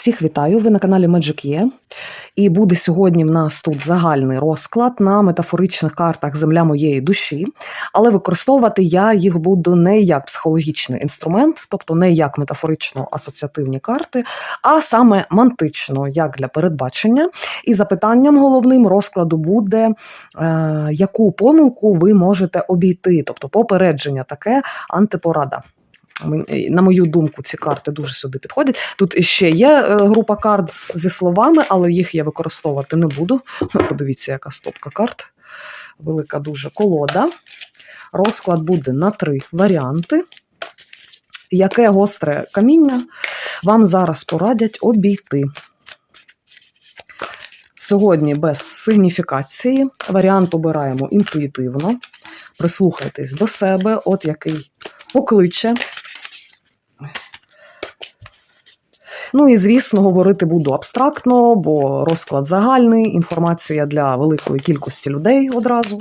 Всіх вітаю! Ви на каналі Magic Є. І буде сьогодні в нас тут загальний розклад на метафоричних картах Земля моєї душі. Але використовувати я їх буду не як психологічний інструмент, тобто не як метафорично асоціативні карти, а саме мантично, як для передбачення. І запитанням головним розкладу буде, е, яку помилку ви можете обійти, тобто попередження таке антипорада. Мен- На мою думку, ці карти дуже сюди підходять. Тут ще є е, група карт зі словами, але їх я використовувати не буду. Подивіться, яка стопка карт. Велика дуже колода. Розклад буде на три варіанти. Яке гостре каміння вам зараз порадять обійти? Сьогодні без сигніфікації. Варіант обираємо інтуїтивно. Прислухайтесь до себе, от який покличе. Ну і звісно, говорити буду абстрактно, бо розклад загальний, інформація для великої кількості людей одразу.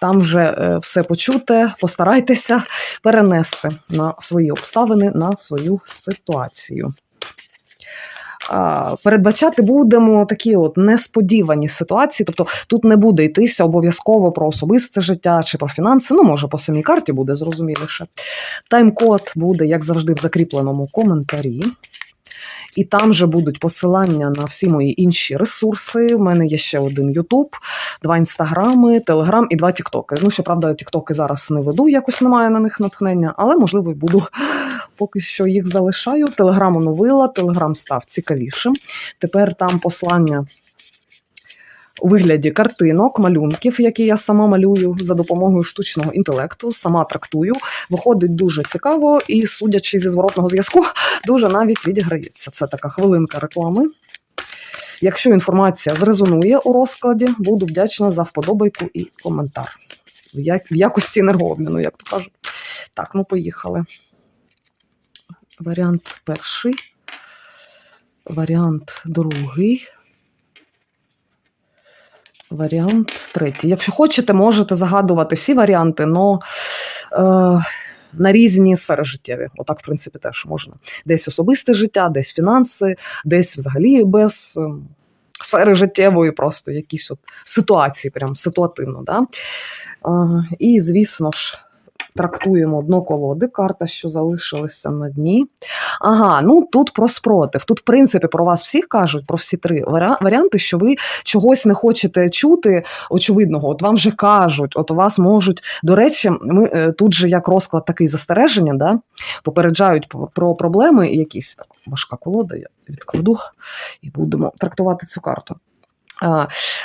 Там вже е, все почуте, постарайтеся перенести на свої обставини, на свою ситуацію. Передбачати будемо такі от несподівані ситуації, тобто тут не буде йтися обов'язково про особисте життя чи про фінанси. Ну, може, по самій карті буде зрозуміліше. Тайм-код буде, як завжди, в закріпленому коментарі. І там же будуть посилання на всі мої інші ресурси. У мене є ще один Ютуб, два інстаграми, Телеграм і два Тіктоки. Ну, щоправда, Тіктоки зараз не веду, якось немає на них натхнення, але можливо буду. Поки що їх залишаю. Телеграм оновила, телеграм став цікавішим. Тепер там послання у вигляді картинок, малюнків, які я сама малюю за допомогою штучного інтелекту, сама трактую. Виходить дуже цікаво і, судячи зі зворотного зв'язку, дуже навіть відіграється. Це така хвилинка реклами. Якщо інформація зрезонує у розкладі, буду вдячна за вподобайку і коментар. В якості енергообміну, як то кажуть. Так, ну поїхали. Варіант перший. Варіант другий. Варіант третій. Якщо хочете, можете загадувати всі варіанти, але е, на різні сфери життєві. Отак, в принципі, теж можна. Десь особисте життя, десь фінанси, десь взагалі без е, сфери життєвої, просто якісь от ситуації, прям ситуативно. Да? Е, і, звісно ж, трактуємо дно колоди, карта, що залишилася на дні. Ага, ну тут про спротив. Тут, в принципі, про вас всіх кажуть, про всі три варіанти, що ви чогось не хочете чути, очевидного. От вам вже кажуть, от вас можуть. До речі, ми е, тут же як розклад такий застереження, да? попереджають про- про проблеми якісь. Важка колода, я відкладу і будемо трактувати цю карту.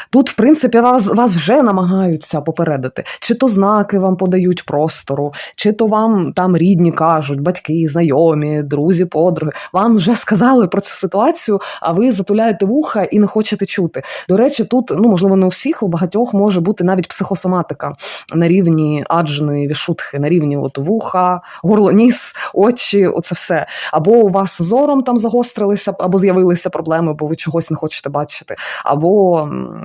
Тут, в принципі, вас, вас вже намагаються попередити. Чи то знаки вам подають простору, чи то вам там рідні кажуть, батьки, знайомі, друзі, подруги. Вам вже сказали про цю ситуацію, а ви затуляєте вуха і не хочете чути. До речі, тут, ну можливо, не у всіх, у багатьох може бути навіть психосоматика на рівні адженої вішутхи, на рівні от вуха, горло, ніс, очі, оце все. Або у вас зором там загострилися, або з'явилися проблеми, бо ви чогось не хочете бачити, або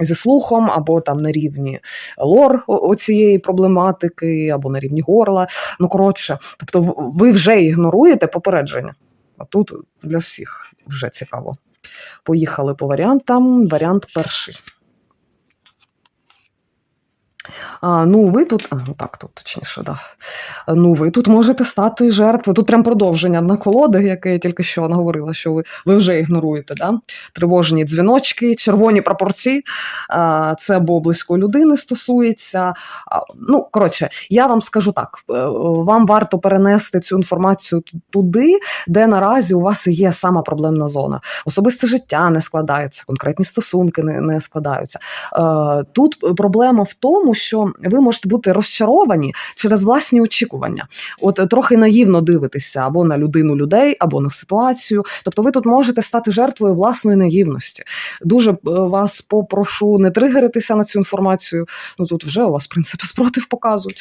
зі слухом, або там на рівні лор оцієї проблематики, або на рівні горла. Ну коротше, тобто ви вже ігноруєте попередження. А тут для всіх вже цікаво. Поїхали по варіантам. Варіант перший. А, ну, ви тут, а, ну так, тут точніше, да. Ну, ви тут можете стати жертвою. Тут прям продовження на колоди, яке я тільки що наговорила, що ви, ви вже ігноруєте. Да? Тривожні дзвіночки, червоні прапорці. А, це або близької людини стосується. А, ну, коротше, я вам скажу так: е, вам варто перенести цю інформацію туди, де наразі у вас є сама проблемна зона. Особисте життя не складається, конкретні стосунки не, не складаються. Е, Тут проблема в тому, що ви можете бути розчаровані через власні очікування. От е, трохи наївно дивитися або на людину людей, або на ситуацію. Тобто, ви тут можете стати жертвою власної наївності. Дуже е, вас попрошу не тригеритися на цю інформацію. Ну тут вже у вас в принципі спротив показують.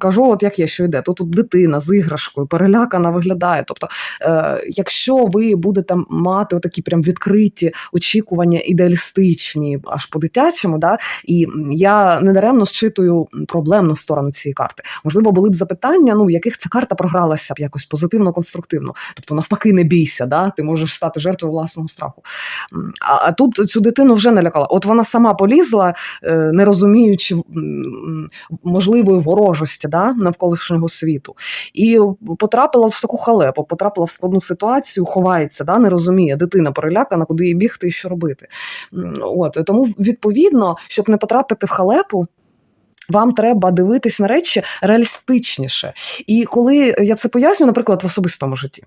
Кажу, от як є, що йде. Тут, тут дитина з іграшкою перелякана виглядає. Тобто, е, якщо ви будете мати такі прям відкриті очікування ідеалістичні, аж по дитячому, да, і я недаремно зчитую проблемну сторону цієї карти. Можливо, були б запитання, ну в яких ця карта програлася б якось позитивно, конструктивно. Тобто, навпаки, не бійся, да? ти можеш стати жертвою власного страху. А, а тут цю дитину вже налякала. От вона сама полізла, е, не розуміючи можливої ворожості да? навколишнього світу, і потрапила в таку халепу, потрапила в складну ситуацію, ховається, да? не розуміє. Дитина перелякана, куди їй бігти і що робити. От тому, відповідно, щоб не потрапити в халепу. Вам треба дивитись на речі реалістичніше. І коли я це поясню, наприклад, в особистому житті.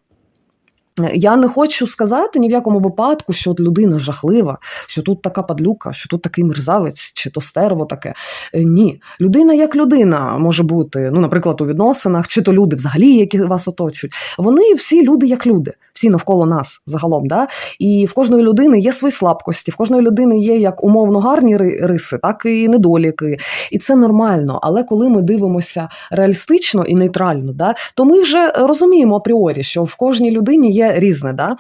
Я не хочу сказати ні в якому випадку, що от людина жахлива, що тут така падлюка, що тут такий мерзавець, чи то стерво таке. Е, Ні, людина як людина може бути, ну, наприклад, у відносинах, чи то люди взагалі, які вас оточують. Вони всі люди як люди, всі навколо нас загалом. Да? І в кожної людини є свої слабкості, в кожної людини є як умовно гарні риси, так і недоліки. І це нормально. Але коли ми дивимося реалістично і нейтрально, да, то ми вже розуміємо апріорі, що в кожній людині є різне, да?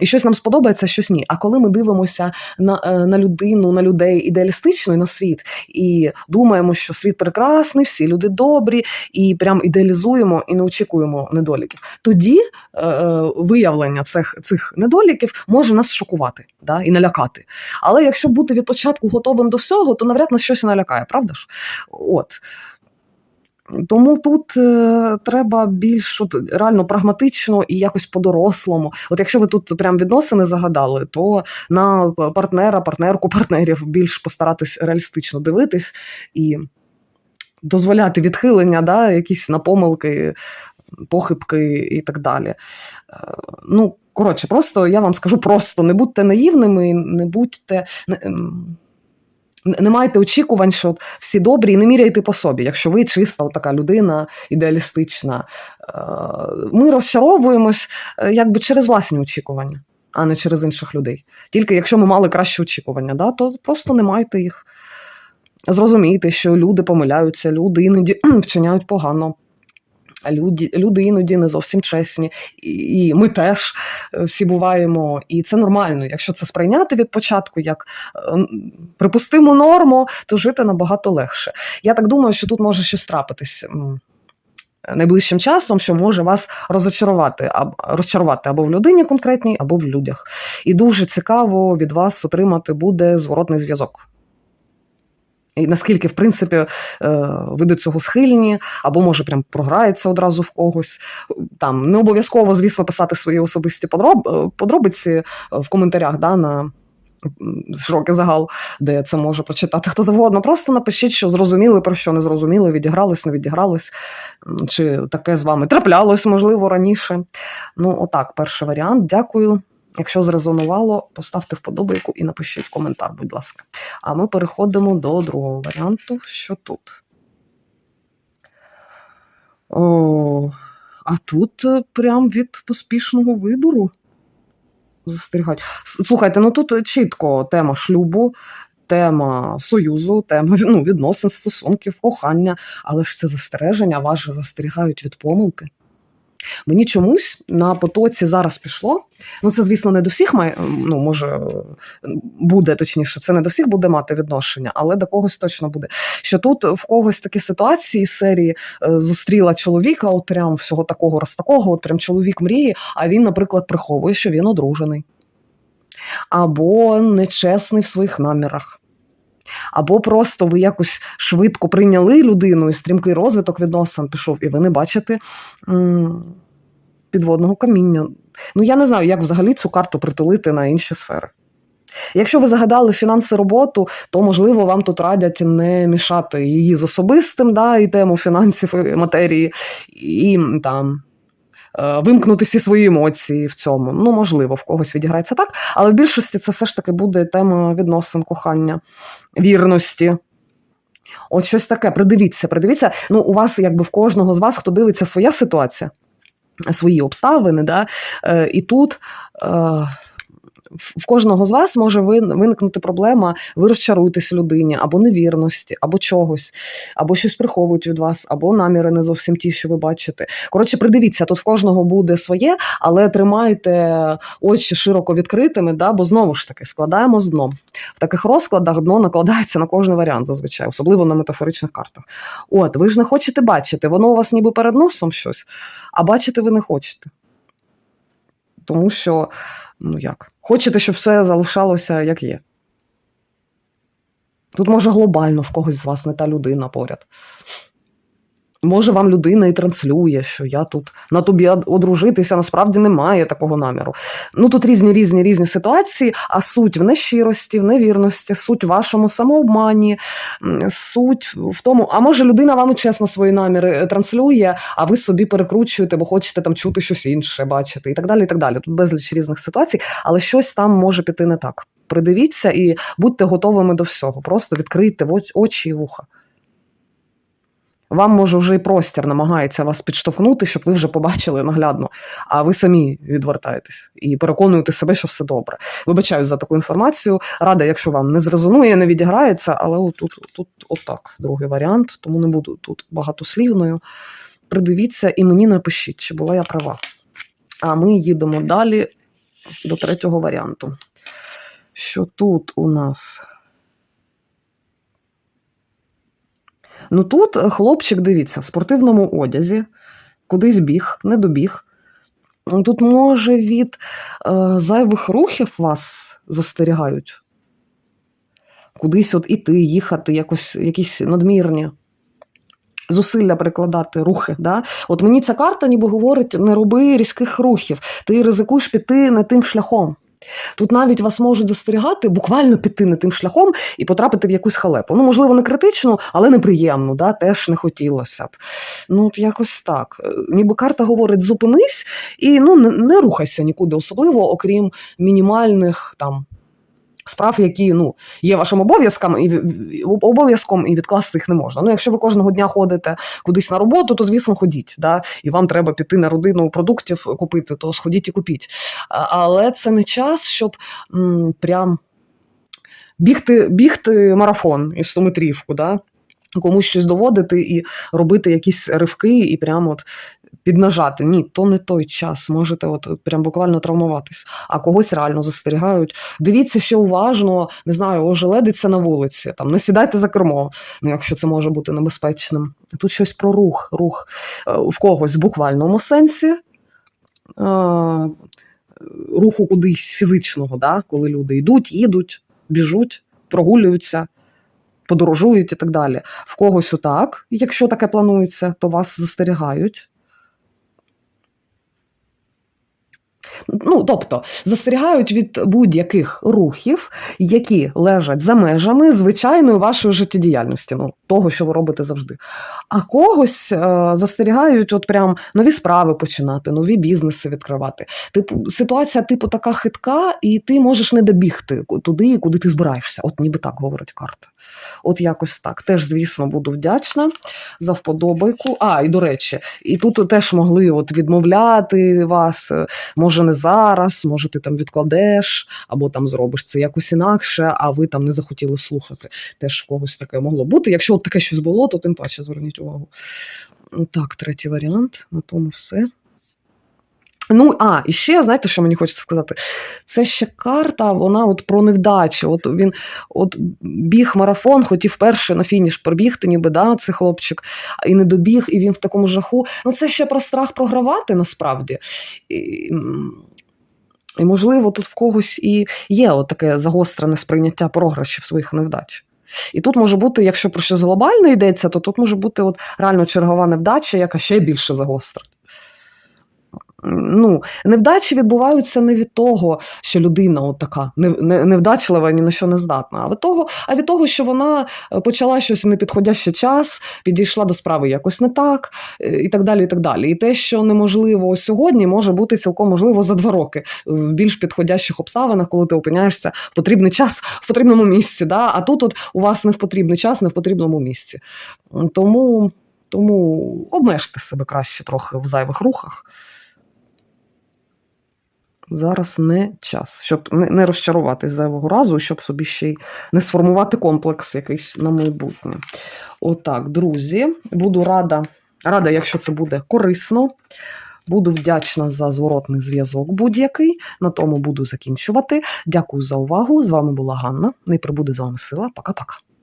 І щось нам сподобається, щось ні. А коли ми дивимося на, е, на людину, на людей ідеалістично і на світ, і думаємо, що світ прекрасний, всі люди добрі, і прям ідеалізуємо і не очікуємо недоліків, тоді е, е, виявлення цих, цих недоліків може нас шокувати да? і налякати. Але якщо бути від початку готовим до всього, то навряд нас щось налякає, правда ж? От. Тому тут е, треба більш от, реально прагматично і якось по-дорослому. От якщо ви тут прям відносини загадали, то на партнера, партнерку, партнерів більш постаратись реалістично дивитись і дозволяти відхилення, да, якісь на помилки, похибки і так далі. Е, Ну, коротше, просто я вам скажу просто: не будьте наївними, не будьте. Не, майте очікувань, що всі добрі, і не міряйте по собі, якщо ви чиста така людина ідеалістична. Е, Ми розчаровуємось е, якби через власні очікування, а не через інших людей. Тільки якщо ми мали кращі очікування, да, то просто не майте їх. Зрозумійте, що люди помиляються, люди іноді вчиняють погано. А Люди, люди іноді не зовсім чесні, і, і ми теж е, всі буваємо. І це нормально. Якщо це сприйняти від початку як е, припустиму норму, то жити набагато легше. Я так думаю, що тут може щось трапитись. Найближчим часом, що може вас розчарувати, або розчарувати або в людині конкретній, або в людях. І дуже цікаво від вас отримати буде зворотний зв'язок. І наскільки, в принципі, е, ви до цього схильні, або може прям програється одразу в когось. Там не обов'язково, звісно, писати свої особисті подроб, е, подробиці е, в коментарях да, на широкий загал, де це може прочитати хто завгодно. Просто напишіть, що зрозуміли, про що не зрозуміли, відігралось, не відігралось, чи таке з вами траплялось, можливо, раніше. Ну, отак, перший варіант. Дякую. Якщо зрезонувало, поставте вподобайку і напишіть коментар, будь ласка. А ми переходимо до другого варіанту. Що тут? О, а тут е, прям від поспішного вибору застерігають. Слухайте, ну тут чітко тема шлюбу, тема союзу, тема ну, відносин, стосунків, кохання, але ж це застереження, вас же застерігають від помилки. Мені чомусь на потоці зараз пішло. Ну, це, звісно, не до всіх має, ну, може, буде точніше, це не до всіх буде мати відношення, але до когось точно буде. Що тут в когось такі ситуації серії е, зустріла чоловіка, от прям всього такого раз такого, от прям чоловік мріє, а він, наприклад, приховує, що він одружений. Або нечесний в своїх намірах. Або просто ви якось швидко прийняли людину і стрімкий розвиток відносин пішов, і ви не бачите підводного каміння. Ну, я не знаю, як взагалі цю карту притулити на інші сфери. Якщо ви загадали фінанси роботу, то можливо вам тут радять не мішати її з особистим, да, і тему фінансів і матерії, і там. Е, Вимкнути всі свої емоції в цьому. Ну, можливо, в когось відіграється так, але в більшості це все ж таки буде тема відносин, кохання, вірності. От щось таке, придивіться, придивіться. Ну, у вас, якби в кожного з вас, хто дивиться, своя ситуація, свої обставини, да? е, і тут е, в кожного з вас може виникнути проблема, ви розчаруєтесь людині, або невірності, або чогось, або щось приховують від вас, або наміри не зовсім ті, що ви бачите. Коротше, придивіться, тут в кожного буде своє, але тримайте очі широко відкритими, да, бо знову ж таки складаємо з дном. В таких розкладах дно накладається на кожний варіант зазвичай, особливо на метафоричних картах. От, ви ж не хочете бачити, воно у вас ніби перед носом щось, а бачити ви не хочете. Тому що, ну як, хочете, щоб все залишалося як є. Тут може глобально в когось з вас не та людина поряд. Може, вам людина і транслює, що я тут на тобі одружитися, насправді немає такого наміру. Ну тут різні різні різні ситуації, а суть в нещирості, в невірності, суть в вашому самообмані, суть в тому, а може людина вам чесно свої наміри е, транслює, а ви собі перекручуєте, бо хочете там чути щось інше, бачити, і так далі. і так далі. Тут безліч різних ситуацій, але щось там може піти не так. Придивіться і будьте готовими до всього. Просто відкрийте очі і вуха. Вам може вже і простір намагається вас підштовхнути, щоб ви вже побачили наглядно, а ви самі відвертаєтесь і переконуєте себе, що все добре. Вибачаю за таку інформацію. Рада, якщо вам не зрезонує, не відіграється, але отут, тут отак другий варіант, тому не буду тут багатослівною. Придивіться і мені напишіть, чи була я права. А ми їдемо далі до третього варіанту. Що тут у нас? Ну тут е, хлопчик, дивіться, в спортивному одязі, кудись біг, не добіг. Тут, може, від е, зайвих рухів вас застерігають. Кудись от іти, їхати, якось, якісь надмірні зусилля прикладати, рухи. Да? От мені ця карта ніби говорить: не роби різких рухів, ти ризикуєш піти не тим шляхом. Тут навіть вас можуть застерігати, буквально піти не тим шляхом і потрапити в якусь халепу. Ну, можливо, не критичну, але неприємну, да? теж не хотілося б. Ну, от якось так. Е, Ніби карта говорить: зупинись і ну, не, не рухайся нікуди, особливо, окрім мінімальних там. Справ, які ну, є вашим обов'язком і обов'язком, і відкласти їх не можна. Ну, якщо ви кожного дня ходите кудись на роботу, то звісно ходіть. Да? І вам треба піти на родину продуктів купити, то сходіть і купіть. Але це не час, щоб м, прям бігти, бігти марафон і 100 метрівку, да? комусь щось доводити і робити якісь ривки, і прямо от піднажати. Ні, то не той час. Можете от прям буквально травмуватись, а когось реально застерігають. Дивіться ще уважно, не знаю, ожеледиться на вулиці, там не сідайте за кермо, ну якщо це може бути небезпечним. Тут щось про рух, рух Е, в когось в буквальному сенсі. е, Руху кудись фізичного, да? коли люди йдуть, їдуть, біжуть, прогулюються, подорожують і так далі. В когось отак, якщо таке планується, то вас застерігають. Ну, тобто, застерігають від будь-яких рухів, які лежать за межами звичайної вашої життєдіяльності, ну, того, що ви робите завжди. А когось е, застерігають, от прям нові справи починати, нові бізнеси відкривати. Типу, ситуація, типу, така хитка, і ти можеш не добігти туди, куди ти збираєшся. От ніби так говорить карта. От якось так. Теж, звісно, буду вдячна за вподобайку. А, і до речі, і тут теж могли от відмовляти вас. е, Може, не зараз, може, ти там відкладеш, або там зробиш це якось інакше, а ви там не захотіли слухати. Теж в когось таке могло бути. Якщо от таке щось було, то тим паче зверніть увагу. Так, третій варіант. На тому все. Ну, а, і ще, знаєте, що мені хочеться сказати? Це ще карта, вона от про невдачу. От він от біг марафон, хотів перше на фініш пробігти, ніби да, цей хлопчик, і не добіг, і він в такому жаху. Ну, це ще про страх програвати насправді. І, і можливо, тут в когось і є от таке загострене сприйняття програшів своїх невдач. І тут може бути, якщо про щось глобальне йдеться, то тут може бути от реально чергова невдача, яка ще більше загострить. Ну, невдачі відбуваються не від того, що людина от така не- не- невдачлива, ні на що не здатна, а від того, а від того, що вона е, почала щось у непідходящий час, підійшла до справи якось не так, е, і так далі. І так далі. І те, що неможливо сьогодні, може бути цілком можливо за два роки в більш підходящих обставинах, коли ти опиняєшся в потрібний час в потрібному місці. Да? А тут от у вас не в потрібний час, не в потрібному місці. Тому, тому обмежте себе краще трохи в зайвих рухах. Зараз не час, щоб не, розчаруватись зайвого разу, щоб собі ще й не сформувати комплекс якийсь на майбутнє. Отак, друзі, буду рада, рада, якщо це буде корисно. Буду вдячна за зворотний зв'язок будь-який. На тому буду закінчувати. Дякую за увагу. З вами була Ганна. Не прибуде з вами сила. Пока-пока.